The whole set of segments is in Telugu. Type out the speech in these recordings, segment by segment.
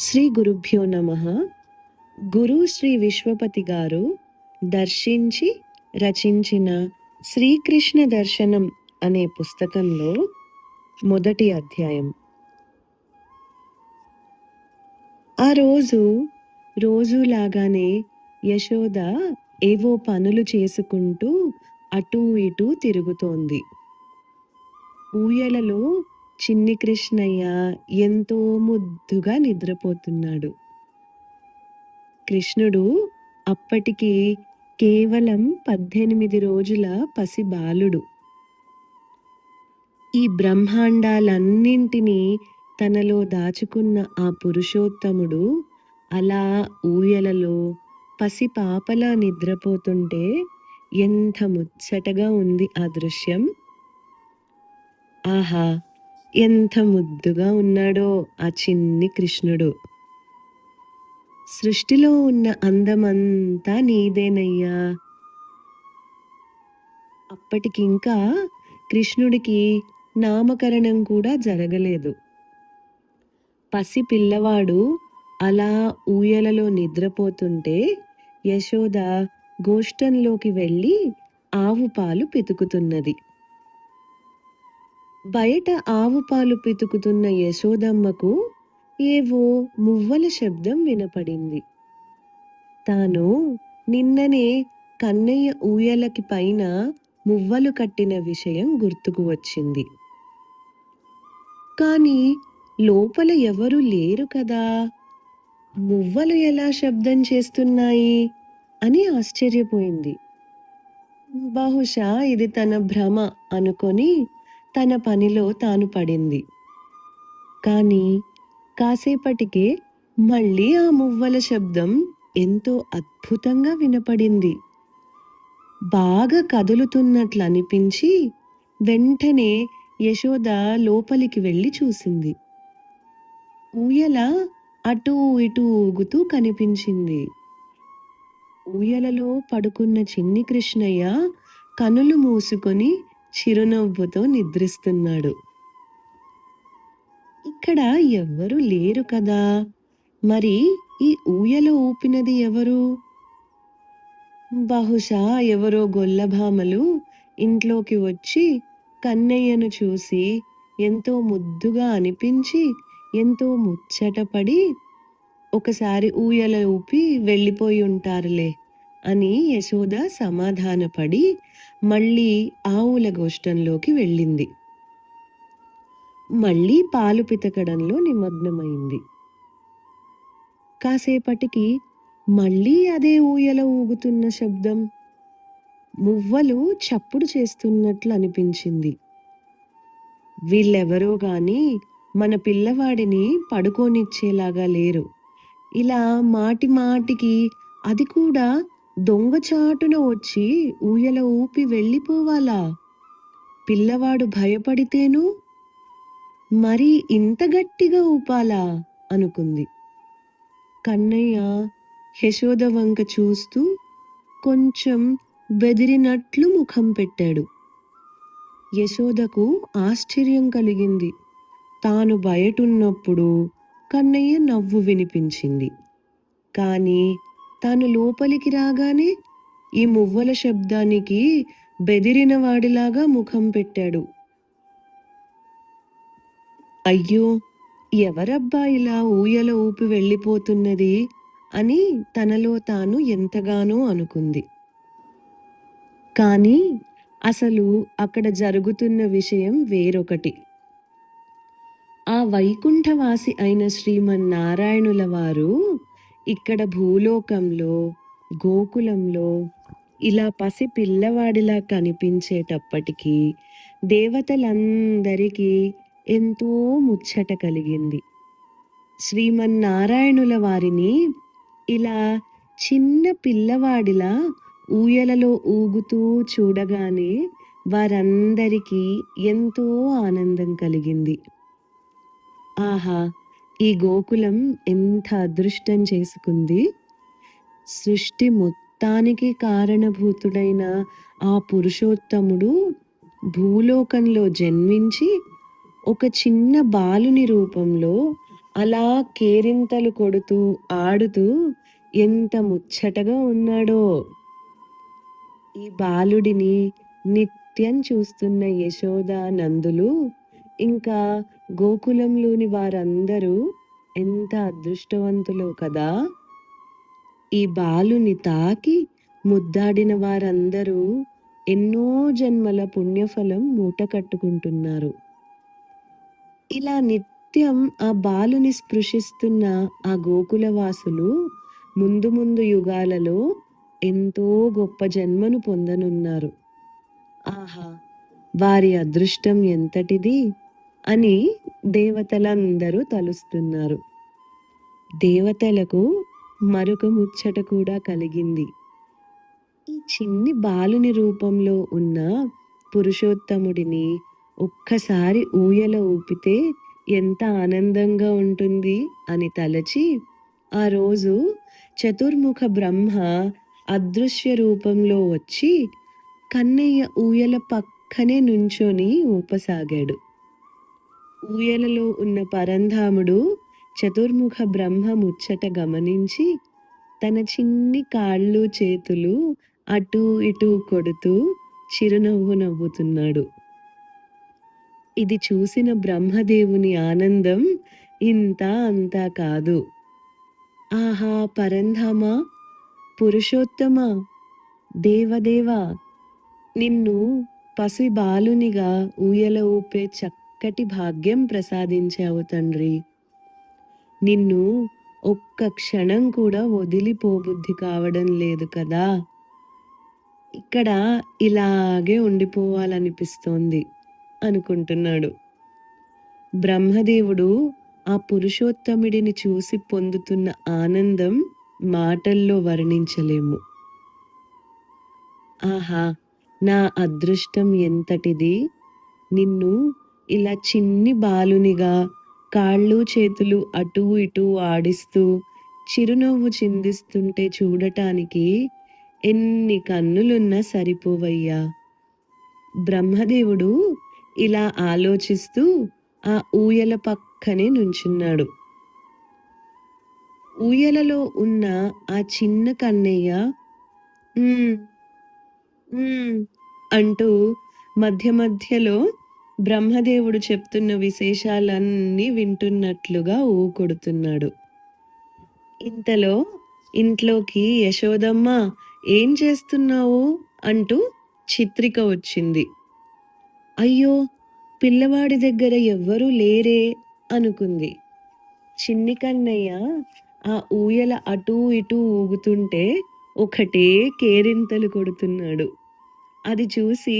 శ్రీ గురుభ్యో నమ. గురు శ్రీ విశ్వపతి గారు దర్శించి రచించిన శ్రీకృష్ణ దర్శనం అనే పుస్తకంలో మొదటి అధ్యాయం. ఆ రోజు రోజులాగానే యశోద ఏవో పనులు చేసుకుంటూ అటూ ఇటూ తిరుగుతోంది. ఊయలలో చిన్ని కృష్ణయ్య ఎంతో ముద్దుగా నిద్రపోతున్నాడు. కృష్ణుడు అప్పటికి కేవలం పద్దెనిమిది రోజుల పసి బాలుడు. ఈ బ్రహ్మాండాలన్నింటినీ తనలో దాచుకున్న ఆ పురుషోత్తముడు అలా ఊయలలో పసి పాపలా నిద్రపోతుంటే ఎంత ముచ్చటగా ఉంది ఆ దృశ్యం. ఆహా! ఎంత ముద్దుగా ఉన్నాడో ఆ చిన్ని కృష్ణుడు. సృష్టిలో ఉన్న అందమంతా నీదేనయ్యా. అప్పటికింకా కృష్ణుడికి నామకరణం కూడా జరగలేదు. పసి పిల్లవాడు అలా ఊయలలో నిద్రపోతుంటే యశోద గోష్టంలోకి వెళ్ళి ఆవు పాలు పితుకుతున్నది. బయట ఆవు పాలు పితుకుతున్న యశోదమ్మకు ఏవో మువ్వల శబ్దం వినపడింది. తాను నిన్ననే కన్నయ్య ఊయలకి పైన మువ్వలు కట్టిన విషయం గుర్తుకు వచ్చింది. కానీ లోపల ఎవరు లేరు కదా? మువ్వలు ఎలా శబ్దం చేస్తున్నాయి? అని ఆశ్చర్యపోయింది. బహుశా ఇది తన భ్రమ అనుకొని తన పనిలో తాను పడింది. కానీ కాసేపటికే మళ్ళీ ఆ మువ్వల శబ్దం ఎంతో అద్భుతంగా వినపడింది. బాగా కదులుతున్నట్లు అనిపించి వెంటనే యశోద లోపలికి వెళ్ళి చూసింది. ఊయల అటూ ఇటూ ఊగుతూ కనిపించింది. ఊయలలో పడుకున్న చిన్ని కృష్ణయ్య కనులు మూసుకొని చిరునవ్వుతో నిద్రిస్తున్నాడు. ఇక్కడ ఎవ్వరు లేరు కదా. మరి ఈ ఊయలో ఊపినది ఎవరు? బహుశా ఎవరో గొల్లభామలు ఇంట్లోకి వచ్చి కన్నయ్యను చూసి ఎంతో ముద్దుగా అనిపించి ఎంతో ముచ్చటపడి ఒకసారి ఊయల ఊపి వెళ్ళిపోయి ఉంటారులే. అని యశోద సమాధానపడి మళ్ళీ ఆవుల గోష్టంలోకి వెళ్ళింది. మళ్ళీ పాలు పితకడంలో నిమగ్నమైంది. కాసేపటికి మళ్ళీ అదే ఊయల ఊగుతున్న శబ్దం మువ్వలు చప్పుడు చేస్తున్నట్లు అనిపించింది. వీళ్ళెవరో గాని మన పిల్లవాడిని పడుకోనిచ్చేలాగా లేరు. ఇలా మాటి మాటికి అది కూడా దొంగచాటున వచ్చి ఊయల ఊపి వెళ్ళిపోవాలా? పిల్లవాడు భయపడితేను? మరి ఇంత గట్టిగా ఊపాలా? అనుకుంది. కన్నయ్య యశోద వంక చూస్తూ కొంచెం బెదిరినట్లు ముఖం పెట్టాడు. యశోదకు ఆశ్చర్యం కలిగింది. తాను బయటున్నప్పుడు కన్నయ్య నవ్వు వినిపించింది. కానీ తాను లోపలికి రాగానే ఈ మువ్వల శబ్దానికి బెదిరిన వాడిలాగా ముఖం పెట్టాడు. అయ్యో ఎవరబ్బా ఇలా ఊయల ఊపి వెళ్ళిపోతున్నది అని తనలో తాను ఎంతగానో అనుకుంది. కానీ అసలు అక్కడ జరుగుతున్న విషయం వేరొకటి. ఆ వైకుంఠవాసి అయిన శ్రీమన్నారాయణుల వారు ఇక్కడ భూలోకంలో గోకులంలో ఇలా పసి పిల్లవాడిలా కనిపించేటప్పటికీ దేవతలందరికీ ఎంతో ముచ్చట కలిగింది. శ్రీమన్నారాయణుల వారిని ఇలా చిన్న పిల్లవాడిలా ఊయలలో ఊగుతూ చూడగానే వారందరికీ ఎంతో ఆనందం కలిగింది. ఆహా ఈ గోకులం ఎంత అదృష్టం చేసుకుంది సృష్టి మొత్తానికి కారణభూతుడైన ఆ పురుషోత్తముడు భూలోకంలో జన్మించి ఒక చిన్న బాలుని రూపంలో అలా కేరింతలు కొడుతూ, ఆడుతూ ఎంత ముచ్చటగా ఉన్నాడో! ఈ బాలుడిని నిత్యం చూస్తున్న యశోద, నందులు ఇంకా గోకులంలోని వారందరూ ఎంత అదృష్టవంతులో కదా! ఈ బాలుని తాకి ముద్దాడిన వారందరూ ఎన్నో జన్మల పుణ్యఫలం మూట కట్టుకుంటున్నారు ఇలా నిత్యం ఆ బాలుని స్పృశిస్తున్న ఆ గోకులవాసులు ముందు ముందు యుగాలలో ఎంతో గొప్ప జన్మను పొందనున్నారు. ఆహా! వారి అదృష్టం ఎంతటిది అని దేవతలందరూ తలుస్తున్నారు. దేవతలకు మరొక ముచ్చట కూడా కలిగింది. ఈ చిన్ని బాలుని రూపంలో ఉన్న పురుషోత్తముడిని ఒక్కసారి ఊయల ఊపితే ఎంత ఆనందంగా ఉంటుంది అని తలచి ఆ రోజు చతుర్ముఖ బ్రహ్మ అదృశ్య రూపంలో వచ్చి కన్నయ్య ఊయల పక్కనే నుంచొని ఊపసాగాడు. ఊయలలో ఉన్న పరంధాముడు చతుర్ముఖ బ్రహ్మ ముచ్చట గమనించి తన చిన్ని కాళ్ళు, చేతులు అటూ ఇటూ కొడుతూ చిరునవ్వు నవ్వుతున్నాడు. ఇది చూసిన బ్రహ్మదేవుని ఆనందం ఇంత అంతా కాదు. ఆహా! పరంధామా! పురుషోత్తమ దేవదేవా! నిన్ను పసి బాలునిగా ఊయల ఊపే చక్కటి భాగ్యం ప్రసాదించావు తండ్రి. నిన్ను ఒక్క క్షణం కూడా వదిలిపోబుద్ధి కావడం లేదు కదా! ఇక్కడ ఇలాగే ఉండిపోవాలనిపిస్తోంది అనుకుంటున్నాడు. బ్రహ్మదేవుడు ఆ పురుషోత్తముడిని చూసి పొందుతున్న ఆనందం మాటల్లో వర్ణించలేము. ఆహా! నా అదృష్టం ఎంతటిది! నిన్ను ఇలా చిన్ని బాలునిగా కాళ్ళు, చేతులు అటు ఇటు ఆడిస్తూ చిరునవ్వు చిందిస్తుంటే చూడటానికి ఎన్ని కన్నులున్నా సరిపోవయ్యా! బ్రహ్మదేవుడు ఇలా ఆలోచిస్తూ ఆ ఊయల పక్కనే నుంచున్నాడు. ఊయలలో ఉన్న ఆ చిన్న కన్నయ్య అంటూ మధ్య మధ్యలో బ్రహ్మదేవుడు చెప్తున్న విశేషాలన్నీ వింటున్నట్లుగా ఊకొడుతున్నాడు. ఇంతలో ఇంట్లోకి యశోదమ్మ ఏం చేస్తున్నావు? అంటూ చిత్రిక వచ్చింది. అయ్యో! పిల్లవాడి దగ్గర ఎవ్వరూ లేరే అనుకుంది. చిన్ని కన్నయ్య ఆ ఊయల అటూ ఇటూ ఊగుతుంటే ఒకటే కేరింతలు కొడుతున్నాడు. అది చూసి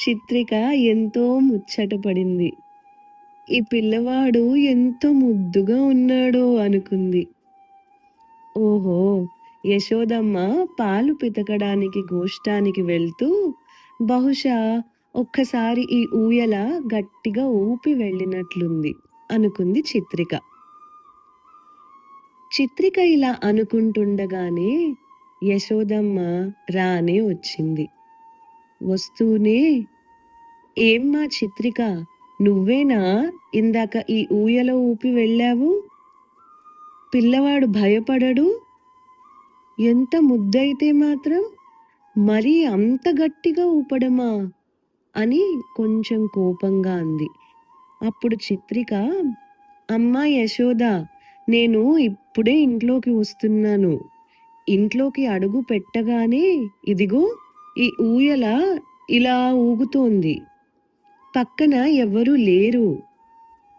చిత్రిక ఎంతో ముచ్చటపడింది. ఈ పిల్లవాడు ఎంతో ముద్దుగా ఉన్నాడో అనుకుంది. ఓహో! యశోదమ్మ పాలు పితకడానికి గోష్టానికి వెళ్తూ బహుశా ఒక్కసారి ఈ ఊయల గట్టిగా ఊపి వెళ్ళినట్లుంది అనుకుంది చిత్రిక. చిత్రిక ఇలా అనుకుంటుండగానే యశోదమ్మ రానే వచ్చింది. వస్తూనే ఏమ్మా చిత్రిక నువ్వేనా ఇందాక ఈ ఊయలో ఊపి వెళ్ళావు? పిల్లవాడు భయపడడు? ఎంత ముద్దైతే మాత్రం మరీ అంత గట్టిగా ఊపడమా? అని కొంచెం కోపంగా అంది. అప్పుడు చిత్రిక అమ్మా యశోద నేను ఇప్పుడే ఇంట్లోకి వస్తున్నాను. ఇంట్లోకి అడుగు పెట్టగానే ఇదిగో ఈ ఊయల ఇలా ఊగుతోంది. పక్కన ఎవ్వరూ లేరు.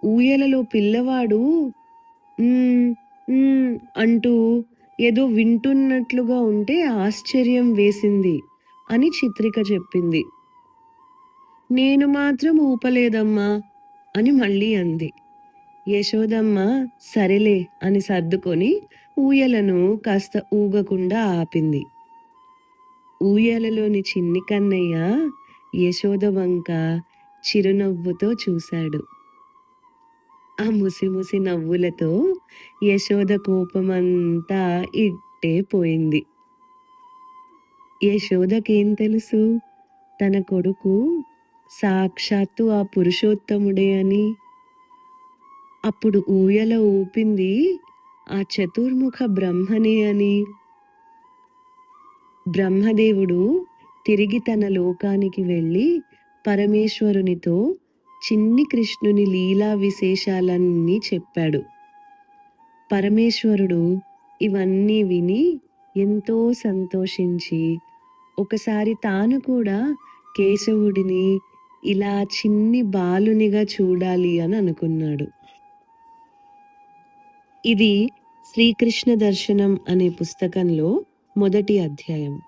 ఊయలలో పిల్లవాడు అంటూ ఏదో వింటున్నట్లుగా ఉంటే ఆశ్చర్యం వేసింది అని చిత్రిక చెప్పింది. నేను మాత్రం ఊపలేదమ్మా అని మళ్ళీ అంది. యశోదమ్మ సరేలే అని సర్దుకొని ఊయలను కాస్త ఊగకుండా ఆపింది. ఊయలలోని చిన్ని కన్నయ్య యశోద వంక చిరునవ్వుతో చూశాడు. ఆ ముసిముసి నవ్వులతో యశోద కోపమంతా ఇట్టే పోయింది. యశోదకేం తెలుసు తన కొడుకు సాక్షాత్తు ఆ పురుషోత్తముడే అని. అప్పుడు ఊయల ఊపింది ఆ చతుర్ముఖ బ్రహ్మనే అని బ్రహ్మదేవుడు తిరిగి తన లోకానికి వెళ్ళి పరమేశ్వరునితో చిన్ని కృష్ణుని లీలా విశేషాలన్నీ చెప్పాడు. పరమేశ్వరుడు ఇవన్నీ విని ఎంతో సంతోషించి ఒకసారి తాను కూడా కేశవుడిని ఇలా చిన్ని బాలునిగా చూడాలి అని అనుకున్నాడు. ఇది శ్రీకృష్ణ దర్శనం అనే పుస్తకంలో మొదటి అధ్యాయం.